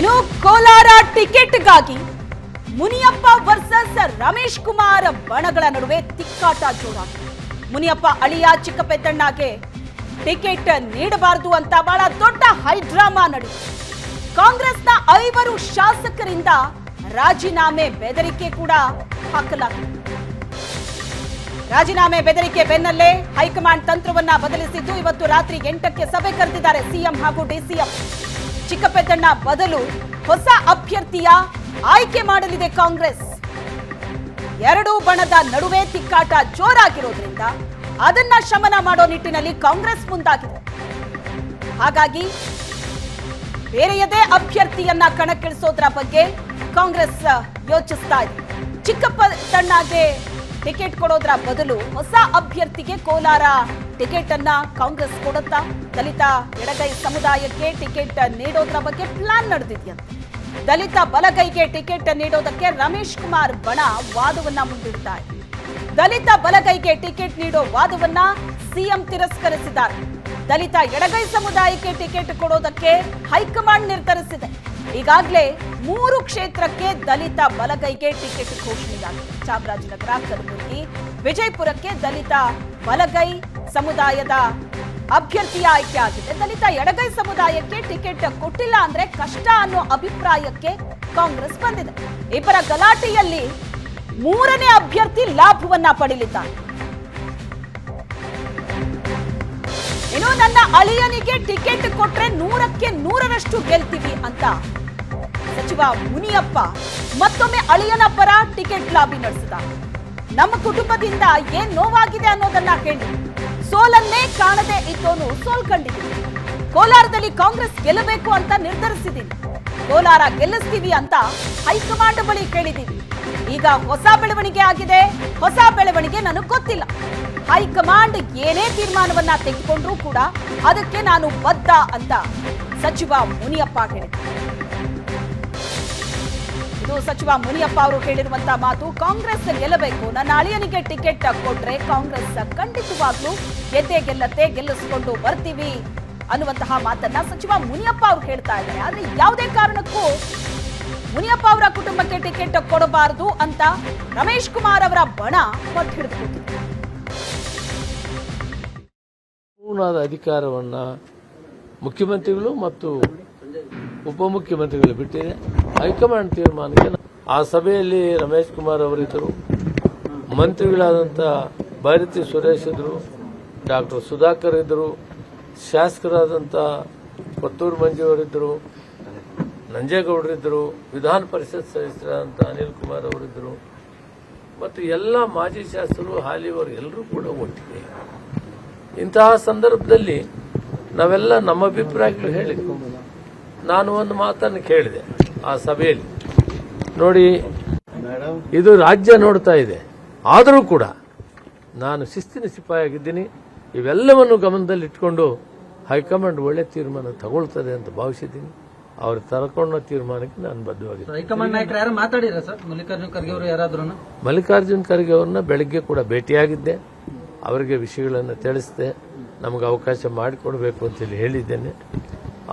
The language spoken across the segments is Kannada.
ಇನ್ನು ಕೋಲಾರ ಟಿಕೆಟ್ಗಾಗಿ ಮುನಿಯಪ್ಪ ವರ್ಸಸ್ ರಮೇಶ್ ಕುಮಾರ್ ಬಣಗಳ ನಡುವೆ ತಿಕ್ಕಾಟ ಜೋರಾಗಿದೆ. ಮುನಿಯಪ್ಪ ಅಳಿಯ ಚಿಕ್ಕಪೆತ್ತಣ್ಣಗೆ ಟಿಕೆಟ್ ನೀಡಬಾರದು ಅಂತ ಬಹಳ ದೊಡ್ಡ ಹೈಡ್ರಾಮಾ ನಡೆಯಿತು ಕಾಂಗ್ರೆಸ್ನ ಐವರು ಶಾಸಕರಿಂದ ರಾಜೀನಾಮೆ ಬೆದರಿಕೆ ಕೂಡ ಹಾಕಲಾಗಿದೆ. ರಾಜೀನಾಮೆ ಬೆದರಿಕೆ ಬೆನ್ನಲ್ಲೇ ಹೈಕಮಾಂಡ್ ತಂತ್ರವನ್ನ ಬದಲಿಸಿದ್ದು ಇವತ್ತು ರಾತ್ರಿ ಎಂಟಕ್ಕೆ ಸಭೆ ಕರೆದಿದ್ದಾರೆ ಸಿಎಂ ಹಾಗೂ ಡಿಸಿಎಂ. ಚಿಕ್ಕಪೆದ್ದಣ್ಣ ಬದಲು ಹೊಸ ಅಭ್ಯರ್ಥಿಯ ಆಯ್ಕೆ ಮಾಡಲಿದೆ ಕಾಂಗ್ರೆಸ್. ಎರಡೂ ಬಣದ ನಡುವೆ ತಿಕ್ಕಾಟ ಜೋರಾಗಿರೋದ್ರಿಂದ ಅದನ್ನ ಶಮನ ಮಾಡೋ ನಿಟ್ಟಿನಲ್ಲಿ ಕಾಂಗ್ರೆಸ್ ಮುಂದಾಗಿದೆ. ಹಾಗಾಗಿ ಬೇರೆಯದೇ ಅಭ್ಯರ್ಥಿಯನ್ನ ಕಣಕ್ಕಿಳಿಸೋದ್ರ ಬಗ್ಗೆ ಕಾಂಗ್ರೆಸ್ ಯೋಚಿಸ್ತಾ ಇದೆ. ಚಿಕ್ಕಪ್ಪಣ್ಣಗೆ ಟಿಕೆಟ್ ಕೊಡೋದ್ರ ಬದಲು ಹೊಸ ಅಭ್ಯರ್ಥಿಗೆ ಕೋಲಾರ ಟಿಕೆಟ್ ಅನ್ನ ಕಾಂಗ್ರೆಸ್ ಕೊಡುತ್ತಾ? ದಲಿತ ಎಡಗೈ ಸಮುದಾಯಕ್ಕೆ ಟಿಕೆಟ್ ನೀಡೋದ್ರ ಬಗ್ಗೆ ಪ್ಲಾನ್ ನಡೆದಿದೆಯಂತೆ. ದಲಿತ ಬಲಗೈಗೆ ಟಿಕೆಟ್ ನೀಡೋದಕ್ಕೆ ರಮೇಶ್ ಕುಮಾರ್ ಬಣ ವಾದವನ್ನ ಮುಂದಿಡ್ತಾ ದಲಿತ ಬಲಗೈಗೆ ಟಿಕೆಟ್ ನೀಡೋ ವಾದವನ್ನ ಸಿಎಂ ತಿರಸ್ಕರಿಸಿದ್ದಾರೆ. ದಲಿತ ಎಡಗೈ ಸಮುದಾಯಕ್ಕೆ ಟಿಕೆಟ್ ಕೊಡೋದಕ್ಕೆ ಹೈಕಮಾಂಡ್ ನಿರ್ಧರಿಸಿದೆ. ಈಗಾಗಲೇ ಮೂರು ಕ್ಷೇತ್ರಕ್ಕೆ ದಲಿತ ಬಲಗೈಗೆ ಟಿಕೆಟ್ ಘೋಷಣೆಯಾಗಿದೆ. ಚಾಮರಾಜನಗರ, ಕಲಬುರಗಿ, ವಿಜಯಪುರಕ್ಕೆ ದಲಿತ ಬಲಗೈ ಸಮುದಾಯದ ಅಭ್ಯರ್ಥಿಯ ಆಯ್ಕೆ ಆಗಿದೆ ದಲಿತ ಎಡಗೈ ಸಮುದಾಯಕ್ಕೆ ಟಿಕೆಟ್ ಕೊಟ್ಟಿಲ್ಲ ಅಂದ್ರೆ ಕಷ್ಟ ಅನ್ನೋ ಅಭಿಪ್ರಾಯಕ್ಕೆ ಕಾಂಗ್ರೆಸ್ ಬಂದಿದೆ. ಇಬ್ಬರ ಗಲಾಟೆಯಲ್ಲಿ ಮೂರನೇ ಅಭ್ಯರ್ಥಿ ಲಾಭವನ್ನ ಪಡೆಯಲಿದ್ದಾರೆ ಇನ್ನು ನನ್ನ ಅಳಿಯನಿಗೆ ಟಿಕೆಟ್ ಕೊಟ್ರೆ ನೂರಕ್ಕೆ ನೂರರಷ್ಟು ಗೆಲ್ತೀವಿ ಅಂತ ಸಚಿವ ಮುನಿಯಪ್ಪ ಮತ್ತೊಮ್ಮೆ ಅಳಿಯನ ಪರ ಟಿಕೆಟ್ ಲಾಬಿ ನಡೆಸಿದ ನಮ್ಮ ಕುಟುಂಬದಿಂದ ಏನ್ ನೋವಾಗಿದೆ ಅನ್ನೋದನ್ನ ಹೇಳಿ. ಸೋಲನ್ನೇ ಕಾಣದೆ ಇದ್ದೋನು ಸೋಲ್ಕಂಡಿದ್ದೀನಿ ಕೋಲಾರದಲ್ಲಿ ಕಾಂಗ್ರೆಸ್ ಗೆಲ್ಲಬೇಕು ಅಂತ ನಿರ್ಧರಿಸಿದ್ದೀನಿ. ಕೋಲಾರ ಗೆಲ್ಲಿಸ್ತೀವಿ ಅಂತ ಹೈಕಮಾಂಡ್ ಬಳಿ ಕೇಳಿದ್ದೀವಿ ಈಗ ಹೊಸ ಬೆಳವಣಿಗೆ ಆಗಿದೆ. ಹೊಸ ಬೆಳವಣಿಗೆ ನನಗೆ ಗೊತ್ತಿಲ್ಲ. ಹೈಕಮಾಂಡ್ ಏನೇ ತೀರ್ಮಾನವನ್ನ ತೆಗೆದುಕೊಂಡ್ರೂ ಕೂಡ ಅದಕ್ಕೆ ನಾನು ಬದ್ಧ ಅಂತ ಸಚಿವ ಮುನಿಯಪ್ಪ ಹೇಳಿದ್ದಾರೆ. ಇದು ಸಚಿವ ಮುನಿಯಪ್ಪ ಅವರು ಹೇಳಿರುವಂತಹ ಮಾತು ಕಾಂಗ್ರೆಸ್ ಗೆಲ್ಲಬೇಕು. ನನ್ನ ಅಳಿಯನಿಗೆ ಟಿಕೆಟ್ ಕೊಟ್ರೆ ಕಾಂಗ್ರೆಸ್ ಖಂಡಿತವಾಗ್ಲೂ ಗೆದ್ದೆ ಗೆಲ್ಲತ್ತೆ, ಗೆಲ್ಲಿಸ್ಕೊಂಡು ಬರ್ತೀವಿ ಅನ್ನುವಂತಹ ಮಾತನ್ನ ಸಚಿವ ಮುನಿಯಪ್ಪ ಅವರು ಹೇಳ್ತಾ ಇದ್ದಾರೆ. ಆದ್ರೆ ಯಾವುದೇ ಕಾರಣಕ್ಕೂ ಮುನಿಯಪ್ಪ ಅವರ ಕುಟುಂಬಕ್ಕೆ ಟಿಕೆಟ್ ಕೊಡಬಾರದು ಅಂತ ರಮೇಶ್ ಕುಮಾರ್ ಅವರ ಬಣ ಪೂರ್ಣವಾದ ಅಧಿಕಾರವನ್ನು ಮುಖ್ಯಮಂತ್ರಿಗಳು ಮತ್ತು ಉಪಮುಖ್ಯಮಂತ್ರಿಗಳು ಬಿಟ್ಟಿದೆ ಹೈಕಮಾಂಡ್ ತೀರ್ಮಾನಕ್ಕೆ ಆ ಸಭೆಯಲ್ಲಿ ರಮೇಶ್ ಕುಮಾರ್ ಅವರಿದ್ದರು. ಮಂತ್ರಿಗಳಾದಂಥ ಭಾರತಿ ಸುರೇಶ್ ಇದ್ದರು, ಡಾಕ್ಟರ್ ಸುಧಾಕರ್ ಇದ್ದರು ಶಾಸಕರಾದಂಥ ಕೊತ್ತೂರು ಮಂಜು ಅವರಿದ್ದರು, ನಂಜೇಗೌಡರಿದ್ದರು, ವಿಧಾನ ಪರಿಷತ್ ಸದಸ್ಯರಾದಂಥ ಅನಿಲ್ ಕುಮಾರ್ ಅವರಿದ್ದರು. ಮತ್ತು ಎಲ್ಲ ಮಾಜಿ ಶಾಸಕರು, ಹಾಲಿಯವರು ಎಲ್ಲರೂ ಕೂಡ ಒಟ್ಟಿಗೆ. ಇಂತಹ ಸಂದರ್ಭದಲ್ಲಿ ನಾವೆಲ್ಲ ನಮ್ಮ ಅಭಿಪ್ರಾಯಗಳು ಹೇಳಿದ್ವಿ ನಾನು ಒಂದು ಮಾತನ್ನು ಕೇಳಿದೆ ಆ ಸಭೆಯಲ್ಲಿ. ನೋಡಿ ಇದು ರಾಜ್ಯ ನೋಡ್ತಾ ಇದೆ. ಆದರೂ ಕೂಡ ನಾನು ಶಿಸ್ತಿನ ಸಿಪಾಯಿಯಾಗಿದ್ದೀನಿ. ಇವೆಲ್ಲವನ್ನು ಗಮನದಲ್ಲಿಟ್ಕೊಂಡು ಹೈಕಮಾಂಡ್ ಒಳ್ಳೆ ತೀರ್ಮಾನ ತಗೊಳ್ತದೆ ಅಂತ ಭಾವಿಸಿದ್ದೀನಿ. ಅವ್ರು ತರಕೊಂಡ ತೀರ್ಮಾನಕ್ಕೆ ನಾನು ಬದ್ಧವಾಗಿದ್ದೀನಿ. ಹೈಕಮಾಂಡ್ ನಾಯಕರು ಯಾರು ಮಾತಾಡಿರ ಸರ್? ಮಲ್ಲಿಕಾರ್ಜುನ ಖರ್ಗೆ ಅವರು ಯಾರಾದ್ರೂ ಮಲ್ಲಿಕಾರ್ಜುನ್ ಖರ್ಗೆ ಅವ್ರನ್ನ ಬೆಳಗ್ಗೆ ಕೂಡ ಭೇಟಿಯಾಗಿದ್ದೆ. ಅವರಿಗೆ ವಿಷಯಗಳನ್ನು ತಿಳಿಸಿದೆ. ನಮಗೆ ಅವಕಾಶ ಮಾಡಿಕೊಡ್ಬೇಕು ಅಂತೇಳಿ ಹೇಳಿದ್ದೇನೆ.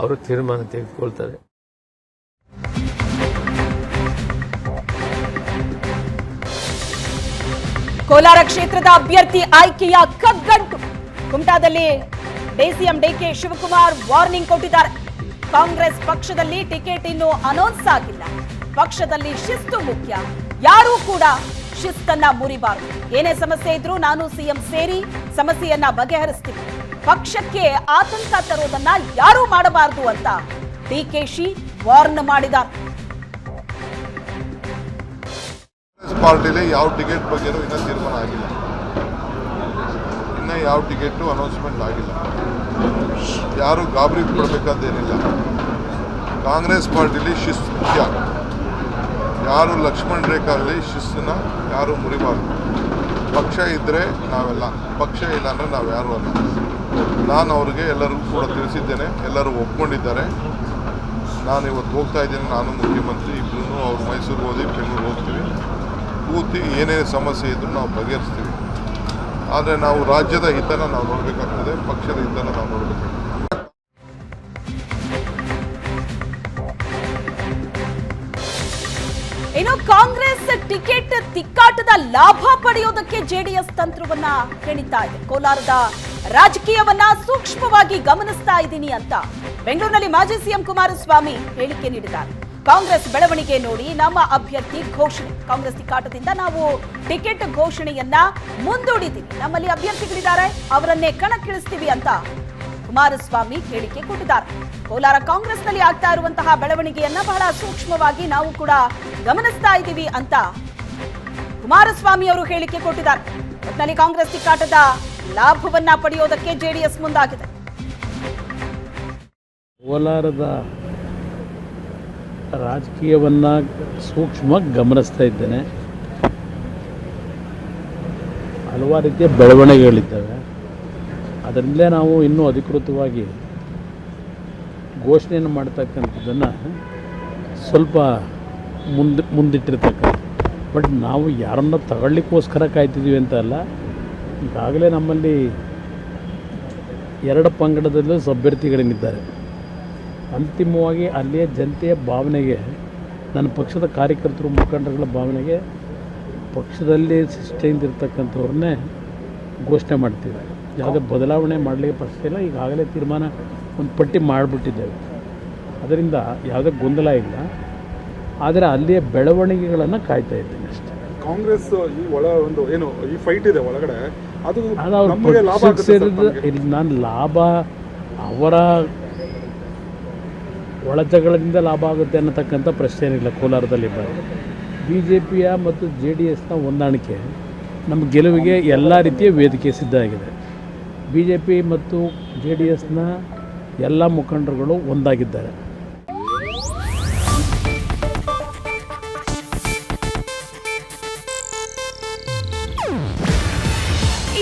ಅವರು ತೀರ್ಮಾನ ತೆಗೆದುಕೊಳ್ತಾರೆ. ಕೋಲಾರ ಕ್ಷೇತ್ರದ ಅಭ್ಯರ್ಥಿ ಆಯ್ಕೆಯ ಕಗ್ಗಂಟು. ಕುಮಟಾದಲ್ಲಿ ಡಿಸಿಎಂ ಡಿಕೆ ಶಿವಕುಮಾರ್ ವಾರ್ನಿಂಗ್ ಕೊಟ್ಟಿದ್ದಾರೆ. ಕಾಂಗ್ರೆಸ್ ಪಕ್ಷದಲ್ಲಿ ಟಿಕೆಟ್ ಇನ್ನು ಅನೌನ್ಸ್ ಆಗಿಲ್ಲ. ಪಕ್ಷದಲ್ಲಿ ಶಿಸ್ತು ಮುಖ್ಯ. ಯಾರೂ ಕೂಡ ಶಿಸ್ತನ್ನ ಮುರಿಬಾರದು. ಏನೇ ಸಮಸ್ಯೆ ಇದ್ರೂ ನಾನು ಸಿಎಂ ಸೇರಿ ಸಮಸ್ಯೆಯನ್ನ ಬಗೆಹರಿಸ್ತೀನಿ. ಪಕ್ಷಕ್ಕೆ ಆತಂಕ ತರುವುದನ್ನ ಯಾರೂ ಮಾಡಬಾರದು ಅಂತ ಡಿಕೆಶಿ ವಾರ್ನ್ ಕಾಂಗ್ರೆಸ್ ಪಾರ್ಟಿಲಿ ಯಾವ ಟಿಕೆಟ್ ಬಗ್ಗೆನೂ ಇನ್ನೂ ತೀರ್ಮಾನ ಆಗಿಲ್ಲ. ಇನ್ನೂ ಯಾವ ಟಿಕೆಟು ಅನೌನ್ಸ್ಮೆಂಟ್ ಆಗಿಲ್ಲ. ಯಾರು ಗಾಬರಿ ಪಡಬೇಕಂತೇನಿಲ್ಲ ಕಾಂಗ್ರೆಸ್ ಪಾರ್ಟಿಲಿ ಶಿಸ್ತು ಮುಖ್ಯ. ಯಾರು ಲಕ್ಷ್ಮಣ್ ರೇಖಾಗಲಿ ಶಿಸ್ತನ್ನ ಯಾರು ಮುರಿಬಾರ್ದು. ಪಕ್ಷ ಇದ್ದರೆ ನಾವೆಲ್ಲ. ಪಕ್ಷ ಇಲ್ಲ ಅಂದರೆ ನಾವು ಯಾರು ಅಲ್ಲ. ನಾನು ಅವರಿಗೆ ಎಲ್ಲರಿಗೂ ಕೂಡ ತಿಳಿಸಿದ್ದೇನೆ, ಎಲ್ಲರೂ ಒಪ್ಕೊಂಡಿದ್ದಾರೆ. ನಾನು ಇವತ್ತು ಹೋಗ್ತಾ ಇದ್ದೀನಿ, ನಾನು ಮುಖ್ಯಮಂತ್ರಿ ಇಬ್ಬರೂ ಅವ್ರು ಮೈಸೂರಿಗೆ ಹೋಗಿ ಬೆಂಗಳೂರು ಹೋಗ್ತೀವಿ. ಕೂತಿ ಏನೇ ಸಮಸ್ಯೆ ಇದ್ದರೂ ನಾವು ಬಗೆಹರಿಸ್ತೀವಿ. ಆದರೆ ನಾವು ರಾಜ್ಯದ ಹಿತನ ನಾವು ನೋಡಬೇಕಾಗ್ತದೆ, ಪಕ್ಷದ ಹಿತನ ನಾವು ನೋಡಬೇಕಾಗ್ತದೆ. ಇನ್ನು ಕಾಂಗ್ರೆಸ್ ಟಿಕೆಟ್ ತಿಕ್ಕಾಟದ ಲಾಭ ಪಡೆಯೋದಕ್ಕೆ ಜೆಡಿಎಸ್ ತಂತ್ರವನ್ನ ಹೆಣಿತಾ ಇದೆ. ಕೋಲಾರದ ರಾಜಕೀಯವನ್ನ ಸೂಕ್ಷ್ಮವಾಗಿ ಗಮನಿಸ್ತಾ ಇದ್ದೀನಿ ಅಂತ ಬೆಂಗಳೂರಿನಲ್ಲಿ ಮಾಜಿ ಸಿಎಂ ಕುಮಾರಸ್ವಾಮಿ ಹೇಳಿಕೆ ನೀಡಿದ್ದಾರೆ. ಕಾಂಗ್ರೆಸ್ ಬೆಳವಣಿಗೆ ನೋಡಿ ನಮ್ಮ ಅಭ್ಯರ್ಥಿ ಘೋಷಣೆ. ಕಾಂಗ್ರೆಸ್ ತಿಕ್ಕಾಟದಿಂದ ನಾವು ಟಿಕೆಟ್ ಘೋಷಣೆಯನ್ನ ಮುಂದೂಡಿದ್ದೀವಿ. ನಮ್ಮಲ್ಲಿ ಅಭ್ಯರ್ಥಿಗಳಿದ್ದಾರೆ, ಅವರನ್ನೇ ಕಣಕ್ಕಿಳಿಸ್ತೀವಿ ಅಂತ ಕುಮಾರಸ್ವಾಮಿ ಹೇಳಿಕೆ ಕೊಟ್ಟಿದ್ದಾರೆ. ಕೋಲಾರ ಕಾಂಗ್ರೆಸ್ನಲ್ಲಿ ಆಗ್ತಾ ಇರುವಂತಹ ಬೆಳವಣಿಗೆಯನ್ನ ಬಹಳ ಸೂಕ್ಷ್ಮವಾಗಿ ನಾವು ಕೂಡ ಗಮನಿಸ್ತಾ ಇದ್ದೀವಿ ಅಂತ ಕುಮಾರಸ್ವಾಮಿ ಅವರು ಹೇಳಿಕೆ ಕೊಟ್ಟಿದ್ದಾರೆ. ಒಟ್ಟಿನಲ್ಲಿ ಕಾಂಗ್ರೆಸ್ ತಿಕ್ಕಾಟದ ಲಾಭವನ್ನ ಪಡೆಯೋದಕ್ಕೆ ಜೆಡಿಎಸ್ ಮುಂದಾಗಿದೆ. ಕೋಲಾರದ ರಾಜಕೀಯವನ್ನು ಸೂಕ್ಷ್ಮವಾಗಿ ಗಮನಿಸ್ತಾ ಇದ್ದೇನೆ. ಹಲವಾರು ರೀತಿಯ ಬೆಳವಣಿಗೆಗಳಿದ್ದಾವೆ. ಅದರಿಂದಲೇ ನಾವು ಇನ್ನೂ ಅಧಿಕೃತವಾಗಿ ಘೋಷಣೆಯನ್ನು ಮಾಡ್ತಕ್ಕಂಥದ್ದನ್ನು ಸ್ವಲ್ಪ ಮುಂದೆ ಮುಂದಿಟ್ಟಿರ್ತಕ್ಕಂಥ ಬಟ್ ನಾವು ಯಾರನ್ನ ತಗೊಳ್ಳಿಕ್ಕೋಸ್ಕರ ಕಾಯ್ತಿದ್ದೀವಿ ಅಂತ ಅಲ್ಲ ಈಗಾಗಲೇ ನಮ್ಮಲ್ಲಿ ಎರಡು ಪಂಗಡದಲ್ಲೂ ಅಭ್ಯರ್ಥಿಗಳೇನಿದ್ದಾರೆ ಅಂತಿಮವಾಗಿ ಅಲ್ಲಿಯ ಜನತೆಯ ಭಾವನೆಗೆ, ನನ್ನ ಪಕ್ಷದ ಕಾರ್ಯಕರ್ತರು ಮುಖಂಡರುಗಳ ಭಾವನೆಗೆ ಪಕ್ಷದಲ್ಲಿ ಸೃಷ್ಟಿಯಿಂದಿರ್ತಕ್ಕಂಥವ್ರನ್ನೇ ಘೋಷಣೆ ಮಾಡ್ತೀವಿ. ಯಾವುದೇ ಬದಲಾವಣೆ ಮಾಡಲಿಕ್ಕೆ ಪ್ರಶ್ನೆ ಇಲ್ಲ. ಈಗಾಗಲೇ ತೀರ್ಮಾನ ಒಂದು ಪಟ್ಟಿ ಮಾಡಿಬಿಟ್ಟಿದ್ದೇವೆ. ಅದರಿಂದ ಯಾವುದೇ ಗೊಂದಲ ಇಲ್ಲ. ಆದರೆ ಅಲ್ಲಿಯ ಬೆಳವಣಿಗೆಗಳನ್ನು ಕಾಯ್ತಾ ಇದ್ದೀನಿ ಅಷ್ಟೇ. ಕಾಂಗ್ರೆಸ್ ಈ ಒಳ ಒಂದು ಏನು, ಈ ಫೈಟ್ ಇದೆ ಒಳಗಡೆ. ಅದು ನಮಗೆ ಲಾಭ ಆಗುತ್ತೆ ಸರ್ ಸೇರಿದ ಇಲ್ಲಿ ನಾನು ಲಾಭ ಅವರ ಒಳಜಗಳಿಂದ ಲಾಭ ಆಗುತ್ತೆ ಅನ್ನತಕ್ಕಂಥ ಪ್ರಶ್ನೆ ಏನಿಲ್ಲ ಕೋಲಾರದಲ್ಲಿ ಬಿ ಜೆ ಪಿಯ ಮತ್ತು ಜೆ ಡಿ ಎಸ್ನ ಹೊಂದಾಣಿಕೆ ನಮ್ಮ ಗೆಲುವಿಗೆ ಎಲ್ಲ ರೀತಿಯ ವೇದಿಕೆ ಸಿದ್ಧ ಆಗಿದೆ. ಬಿ ಜೆ ಪಿ ಮತ್ತು ಜೆ ಡಿ ಎಸ್ನ ಎಲ್ಲ ಮುಖಂಡರುಗಳು ಒಂದಾಗಿದ್ದಾರೆ.